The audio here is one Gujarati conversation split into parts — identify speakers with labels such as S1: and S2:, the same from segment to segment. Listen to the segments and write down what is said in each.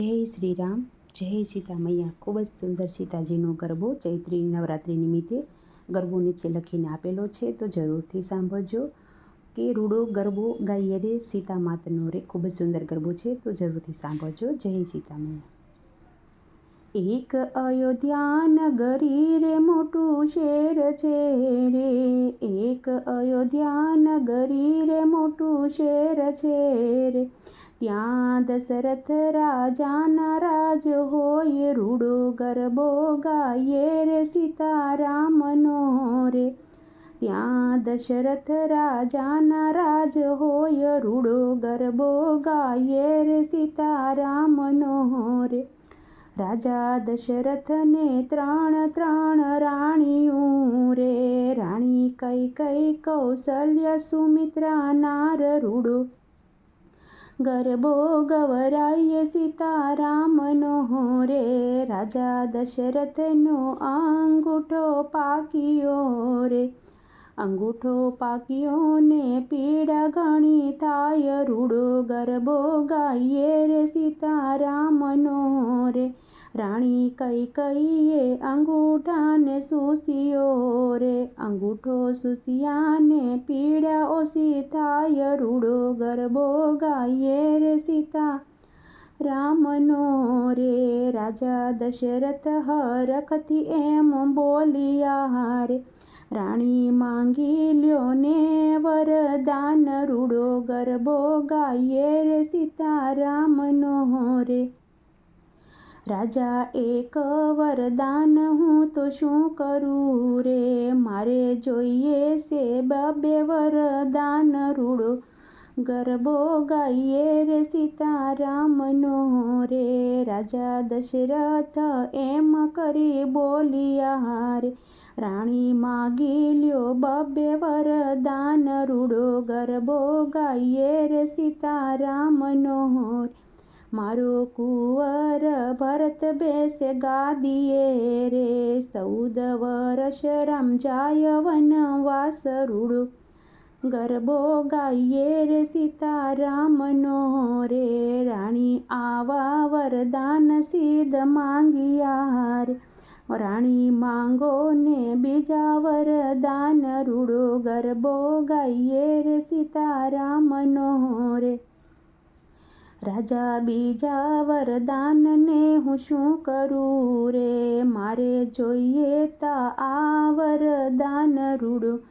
S1: જય શ્રી રામ જય સીતા મૈયા ખૂબ જ સુંદર સીતાજીનો ગરબો ચૈત્રી નવરાત્રિ નિમિત્તે ગરબો નીચે લખીને આપેલો છે. તો જરૂરથી સાંભળજો કે રૂડો ગરબો ગાઈએ રે, સીતા માતનો રે. ખૂબ જ સુંદર ગરબો છે. તો જરૂરથી સાંભળજો. જય સીતા મૈયા એક અયોધ્યા નગરી રે, મોટું શેર છે રે. એક અયોધ્યા નગરી રે, મોટું શેર છે રે. ત્યાં દશરથ રાજાના રાજ હોય રૂડો ગરબો ગાયે રે સીતારામનો રે ત્યાં દશરથ રાજાના રાજ હોય રૂડો ગરબો ગાયે રે સીતારામનો રે રાજા દશરથને ત્રણ ત્રણ રાણીઓ રે રાણી કઈ કઈ કૌશલ્ય સુમિત્રા નાર રૂડો ગરબો ગવરાય સીતારામનો રે રાજા દશરથનો અંગૂઠો પાક્યો રે અંગૂઠો પાક્યો ને પીડા ઘણી થાય રૂડો ગરબો ગાઈએ રે સીતારામનો રે રાણી કઈ કઈએ અંગૂઠાને સૂસ્યો રે. અંગૂઠો સૂસ્યાને પીડા ઓછી થાય રૂડો ગરબો ગાઈએ રે સીતા. રામનો રે, રાજા દશરથ હરખથી એમ બોલિયા રે. રાણી માંગી લ્યો ને વરદાન, રૂડો ગરબો ગાઈએ રે સીતારામનો રાજા, એક વરદાન હું તો શું કરું રે? મારે જોઈએ છે બબે વરદાન રૂડો. ગરબો ગાઈએ રે સીતારામનો રે. રાજા દશરથ એમ કરી બોલિયા રે, રાણી માગી લ્યો બબે વરદાન રૂડો. ગરબો ગાઈએ રે સીતારામનો મારો કુંવર ભરત બેસે ગાદીએ રે ચૌદ વર્ષ રામ જાય વનવાસ રૂડો ગરબો ગાઈએ રે સીતારામનો રે રાણી આવા વરદાન સિદ્ધ માંગિયા રે રાણી માંગો ને બીજા વરદાન રૂડો ગરબો ગાઈએ રે સીતારામનો રે રાજા બીજા વરદાનને હું શું કરું રે? મારે જોઈએ તા આ વરદાન રૂડું.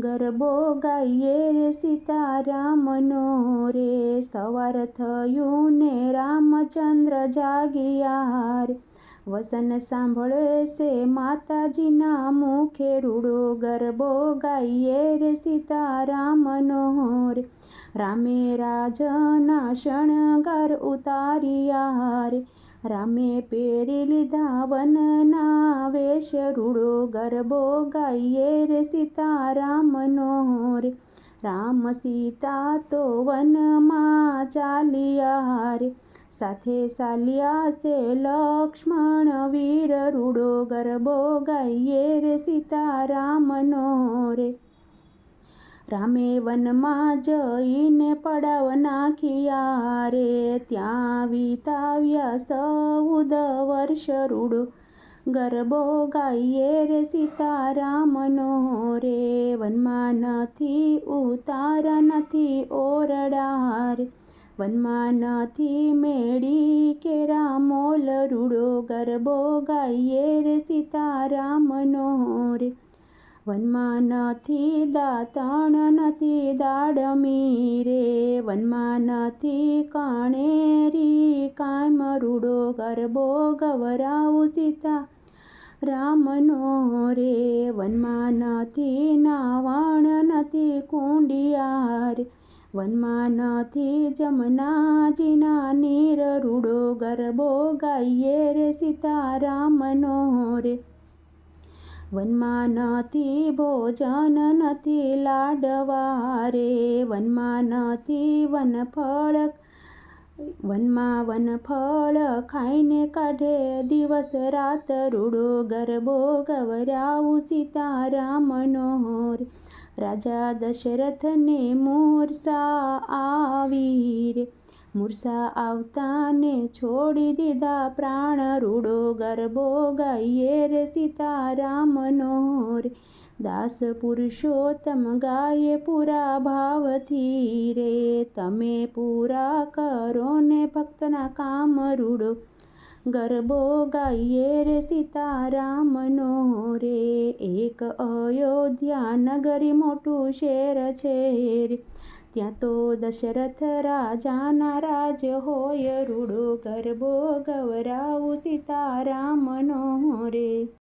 S1: ગરબો ગાઈએ રે સીતારામનો રે. સવાર થયું ને રામચંદ્ર જાગ્યા રે વસન સાંભળે છે માતાજીના મુખે રૂડો ગરબો ગાઈએ રે સીતારામનો રે રામે રાજના શણગાર ઉતારિયા રે. રામે પેરી લીધા વનના વેશ, રૂડો ગરબો ગાઈએ રે સીતારામનો રે રામ સીતા તો વનમાં ચાલ્યા રે. સાથે સાલિયાસે લક્ષ્મણ, વીર, રૂડો, ગરબો ગાઈએ રે સીતારામનો રે. રામે વનમાં જઈને પડાવ નાખ્યા રે. ત્યાં વિતાવ્યા સૌદ વર્ષ રૂડો, ગરબો ગાઈએ રે સીતારામનો રે. વનમાં નથી ઉતાર, નથી ઓરડા રે વનમાં નથી મેળી કે રામોલ રૂડો ગરબો ગાઈએ રે સીતારામનો રે. વનમાં નથી દાતણ નથી દાડમી રે. વનમાં નથી કાણેરી કામ રૂડો ગરબો ગવરાવું સીતા રામનો રે. વનમાં નથી નાવાણ નથી કુંડિયા રે. વનમાં નથી જમનાજીના નીર રૂડો ગરબો ગાઈએ રે સીતારામનો રે વનમાં નથી ભોજન નથી લાડવા રે વનમાં નથી વનફળ વનમાં વનફળ ખાઈને કાઢે દિવસ રાત રૂડો ગરબો ગવરાવું સીતારામનો રે રાજા દશરથને મૂર્સા આવી રે મૂર્છા આવતાને છોડી દીધા પ્રાણ રૂડો ગરબો ગાઈએ રે સીતારામનો રે દાસ પુરુષોત્તમ ગાયે પૂરા ભાવથી રે. તમે પૂરા કરો ને ભક્તના કામ રૂડો. ગરબો ગાઈએ રે સીતારામનો રે. એક અયોધ્યા નગરી મોટું શેર છે રે. ત્યાં તો દશરથ રાજાના રાજ હોય, રૂડો ગરબો ગવરાવું સીતારામનો રે.